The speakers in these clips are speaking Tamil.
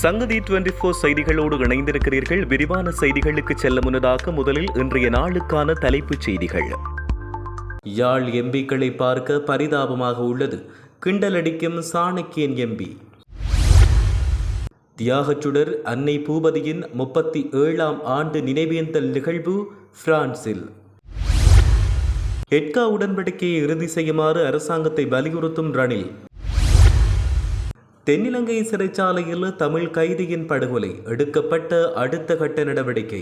சங்கதி டுவெண்டி போர் செய்திகளோடு இணைந்திருக்கிறீர்கள். விரிவான செய்திகளுக்கு செல்ல முன்னதாக முதலில் இன்றைய நாளுக்கான தலைப்புச் செய்திகள். யாழ் எம்பிக்களை பார்க்க பரிதாபமாக உள்ளது. கிண்டலடிக்கும் சாணக்கியன் எம்பி. தியாகச்சுடர் அன்னை பூபதியின் முப்பத்தி ஏழாம் ஆண்டு நினைவேந்தல் நிகழ்வு பிரான்சில். எட்கா உடன்படிக்கையை இறுதி செய்யுமாறு அரசாங்கத்தை வலியுறுத்தும் ரணில். தென்னிலங்கை சிறைச்சாலையில் தமிழ் கைதியின் படுகொலை எடுக்கப்பட்ட அடுத்த கட்ட நடவடிக்கை.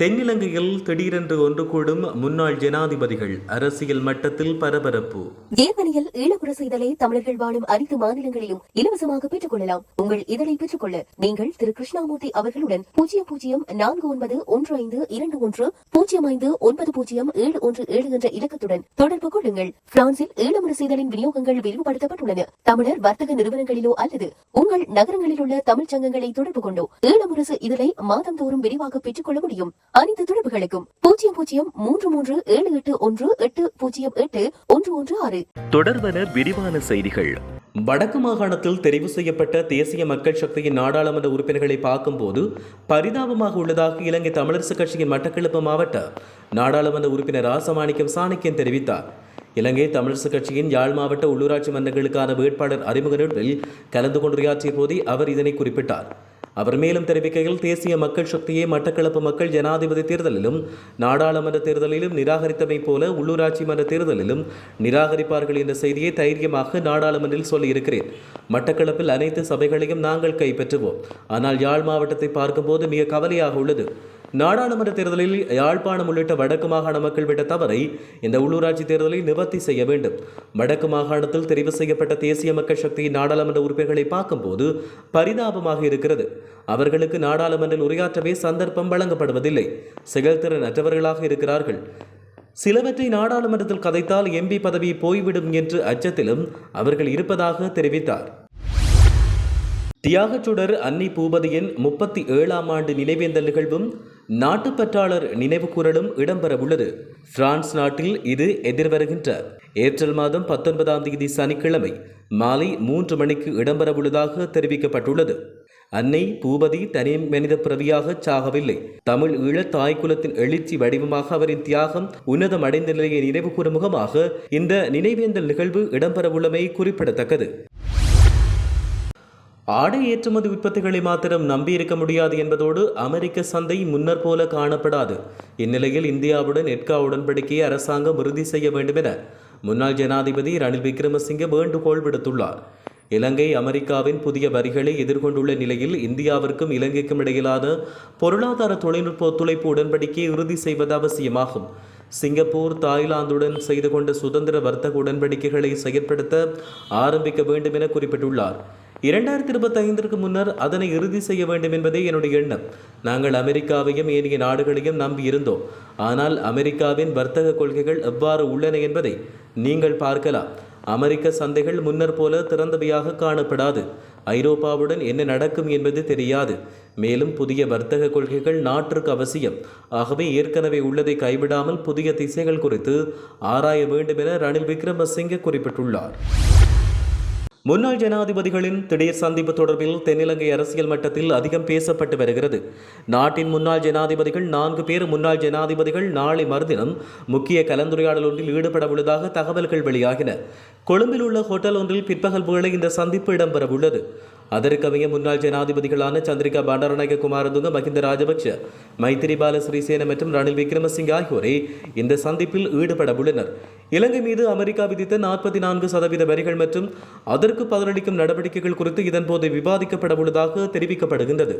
தென்னிலங்கையில் திடீரென்று ஒன்று கூடும் முன்னாள் ஜனாதிபதிகள் அரசியல் மட்டத்தில் பரபரப்பு. ஜேர்மனியில் ஈழப்புற செய்தலை தமிழர்கள் வாழும் அனைத்து மாநிலங்களிலும் இலவசமாக பெற்றுக் கொள்ளலாம் உங்கள் இதழை பெற்றுக்கொள்ள நீங்கள் திரு. கிருஷ்ணாமூர்த்தி அவர்களுடன் பூஜ்ஜியம் பூஜ்ஜியம் நான்கு ஒன்பது ஒன்று ஐந்து இரண்டு ஒன்று பூஜ்ஜியம் ஐந்து ஒன்பது பூஜ்ஜியம் ஏழு ஒன்று ஏழு என்ற இலக்கத்துடன் தொடர்பு கொள்ளுங்கள். பிரான்சில் ஈழமுற செய்தலின் விநியோகங்கள் விரிவுபடுத்தப்பட்டுள்ளன. தமிழர் வர்த்தக நிறுவனங்களிலோ அல்லது உங்கள் நகரங்களில் உள்ள தமிழ்ச் சங்கங்களை தொடர்பு கொண்டோ ஈழமுரசு இதழை மாதந்தோறும் விரிவாக பெற்றுக் கொள்ள முடியும். அனைத்து தொடர்புகளுக்கும் பூஜ்ஜியம் பூஜ்ஜியம் மூன்று மூன்று ஏழு எட்டு ஒன்று எட்டு பூஜ்ஜியம் எட்டு ஒன்று ஒன்று ஆறு. தொடர்வன விரிவான செய்திகள். வடக்கு மாகாணத்தில் தெரிவு செய்யப்பட்ட தேசிய மக்கள் சக்தியின் நாடாளுமன்ற உறுப்பினர்களை பார்க்கும்போது பரிதாபமாக உள்ளதாக இலங்கை தமிழரசு கட்சியின் மட்டக்களப்பு மாவட்ட நாடாளுமன்ற உறுப்பினர் ராசமாணிக்கம் சாணக்கியன் தெரிவித்தார். இலங்கை தமிழரசு கட்சியின் யாழ் மாவட்ட உள்ளூராட்சி மன்றங்களுக்கான வேட்பாளர் அறிமுக நிகழ்வில் கலந்து கொண்டுரையாற்றிய போதே அவர் இதனை குறிப்பிட்டார். அவர் மேலும் தெரிவிக்கையில் தேசிய மக்கள் சக்தியை மட்டக்களப்பு மக்கள் ஜனாதிபதி தேர்தலிலும் நாடாளுமன்ற தேர்தலிலும் நிராகரித்தமை போல உள்ளூராட்சி மன்ற தேர்தலிலும் நிராகரிப்பார்கள் என்ற செய்தியை தைரியமாக நாடாளுமன்றில் சொல்லியிருக்கிறேன். மட்டக்களப்பில் அனைத்து சபைகளையும் நாங்கள் கைப்பற்றுவோம். ஆனால் யாழ் மாவட்டத்தை பார்க்கும்போது மிக கவலையாக உள்ளது. நாடாளுமன்ற தேர்தலில் யாழ்ப்பாணம் உள்ளிட்ட வடக்கு மாகாண மக்கள் விட்ட தவறை இந்த உள்ளூராட்சி தேர்தலை நிவர்த்தி செய்ய வேண்டும். வடக்கு மாகாணத்தில் தெரிவு செய்யப்பட்ட தேசிய மக்கள் சக்தியின் நாடாளுமன்ற உறுப்பினர்களை பார்க்கும்போது பரிதாபமாக இருக்கிறது. அவர்களுக்கு நாடாளுமன்றில் உரையாற்றவே சந்தர்ப்பம் வழங்கப்படுவதில்லை. செயல்திறன் அற்றவர்களாக இருக்கிறார்கள். சிலவற்றை நாடாளுமன்றத்தில் கதைத்தால் எம்பி பதவி போய்விடும் என்று அச்சத்திலும் அவர்கள் இருப்பதாக தெரிவித்தார். தியாகச்சுடர் அன்னி பூபதியின் முப்பத்தி ஏழாம் ஆண்டு நினைவேந்தல் நிகழ்வும் நாட்டுப்பற்றாளர் நினைவுகூரலும் இடம்பெறவுள்ளது. பிரான்ஸ் நாட்டில் இது எதிர்வருகின்ற ஏப்ரல் மாதம் பத்தொன்பதாம் தேதி சனிக்கிழமை மாலை மூன்று மணிக்கு இடம்பெறவுள்ளதாக தெரிவிக்கப்பட்டுள்ளது. அன்னை பூபதி தனி மனித பிறவியாக சாகவில்லை. தமிழ் ஈழ தாய்க்குலத்தின் எழுச்சி வடிவமாக அவரின் தியாகம் உன்னதம் அடைந்த நிலையை நினைவு கூறும் முகமாக இந்த நினைவேந்தல் நிகழ்வு இடம்பெறவுள்ளமை குறிப்பிடத்தக்கது. ஆடை ஏற்றுமதி உற்பத்திகளை மாத்திரம் நம்பியிருக்க முடியாது என்பதோடு அமெரிக்க சந்தை முன்னர் போல காணப்படாது. இந்நிலையில் இந்தியாவுடன் எட்கா உடன்படிக்கையை அரசாங்கம் உறுதி செய்ய வேண்டும் என முன்னாள் ஜனாதிபதி ரணில் விக்ரமசிங்கே வேண்டுகோள் விடுத்துள்ளார். இலங்கை அமெரிக்காவின் புதிய வரிகளை எதிர்கொண்டுள்ள நிலையில் இந்தியாவிற்கும் இலங்கைக்கும் இடையிலான பொருளாதார தொழில்நுட்ப ஒத்துழைப்பு உடன்படிக்கையை உறுதி செய்வது அவசியமாகும். சிங்கப்பூர் தாய்லாந்துடன் செய்து கொண்ட சுதந்திர வர்த்தக உடன்படிக்கைகளை செயற்படுத்த ஆரம்பிக்க வேண்டும் என குறிப்பிட்டுள்ளார். இரண்டாயிரத்தி இருபத்தைந்திற்கு முன்னர் அதனை இறுதி செய்ய வேண்டும் என்பதே என்னுடைய எண்ணம். நாங்கள் அமெரிக்காவையும் ஏனைய நாடுகளையும் நம்பி இருந்தோம். ஆனால் அமெரிக்காவின் வர்த்தக கொள்கைகள் எவ்வாறு உள்ளன என்பதை நீங்கள் பார்க்கலாம். அமெரிக்க சந்தைகள் முன்னர் போல திறந்தவையாக காணப்படாது. ஐரோப்பாவுடன் என்ன நடக்கும் என்பது தெரியாது. மேலும் புதிய வர்த்தக கொள்கைகள் நாட்டிற்கு அவசியம். ஆகவே ஏற்கனவே உள்ளதை கைவிடாமல் புதிய திசைகள் குறித்து ஆராய வேண்டும் என ரணில் விக்ரமசிங்கே குறிப்பிட்டுள்ளார். முன்னாள் ஜனாதிபதிகளின் திடீர் சந்திப்பு தொடர்பில் தென்னிலங்கை அரசியல் மட்டத்தில் அதிகம் பேசப்பட்டு வருகிறது. நாட்டின் முன்னாள் ஜனாதிபதிகள் நான்கு பேர் முன்னாள் ஜனாதிபதிகள் நாளை மறுதினம் முக்கிய கலந்துரையாடல் ஒன்றில் ஈடுபட உள்ளதாக தகவல்கள் வெளியாகின. கொழும்பில் உள்ள ஹோட்டல் ஒன்றில் பிற்பகல் வேளை இந்த சந்திப்பு இடம்பெறவுள்ளது. அதற்கமைய முன்னாள் ஜனாதிபதிகளான சந்திரிகா பண்டாரநாயக குமாரதுங்க மஹிந்த ராஜபக்ஷ மைத்திரிபால சிறிசேன மற்றும் ரணில் விக்ரமசிங்க ஆகியோரை இந்த சந்திப்பில் ஈடுபட உள்ளனர் இலங்கை மீது அமெரிக்கா விதித்த நாற்பத்தி நான்கு சதவீத வரிகள் மற்றும் அதற்கு பதிலளிக்கும் நடவடிக்கைகள் குறித்து இதன்போது விவாதிக்கப்பட உள்ளதாக தெரிவிக்கப்படுகின்றது.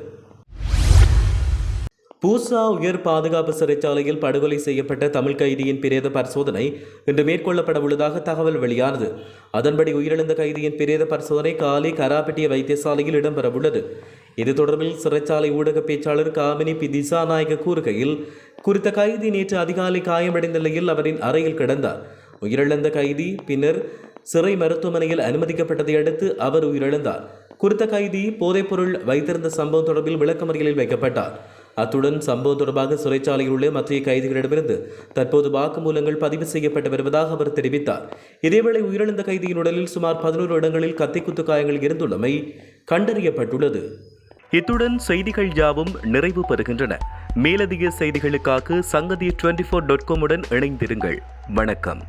பூசா உயர் பாதுகாப்பு சிறைச்சாலையில் படுகொலை செய்யப்பட்ட தமிழ் கைதியின் பிரேத பரிசோதனை இன்று மேற்கொள்ளப்பட உள்ளதாக தகவல் வெளியானது. அதன்படி உயிரிழந்த கைதியின் பிரேத பரிசோதனை காலை கராப்பட்டிய வைத்தியசாலையில் இடம்பெறவுள்ளது இது தொடர்பில் சிறைச்சாலை ஊடக பேச்சாளர் காமினி பி. திசாநாயக கூறுகையில் குறித்த கைதி நேற்று அதிகாலை காயமடைந்த நிலையில் அவரின் அறையில் கிடந்தார். உயிரிழந்த கைதி பின்னர் சிறை மருத்துவமனையில் அனுமதிக்கப்பட்டதை அடுத்து அவர் உயிரிழந்தார். குறித்த கைதி போதைப்பொருள் வைத்திருந்த சம்பவம் தொடர்பில் விளக்கமறியலில் வைக்கப்பட்டார். அத்துடன் சம்பவம் தொடர்பாக சிறைச்சாலையில் உள்ள மத்திய கைதிகளிடமிருந்து தற்போது வாக்குமூலங்கள் பதிவு செய்யப்பட்டு வருவதாக அவர் தெரிவித்தார். இதேவேளை உயிரிழந்த கைதியின் உடலில் சுமார் பதினோரு இடங்களில் கத்திக்குத்து காயங்கள் இருந்துள்ளமை கண்டறியப்பட்டுள்ளது. இத்துடன் செய்திகள் யாவும் நிறைவு பெறுகின்றன. மேலதிக செய்திகளுக்காக சங்கதி டுவெண்ட்டி ஃபோர் டாட் காமுடன் இணைந்திருங்கள். வணக்கம்.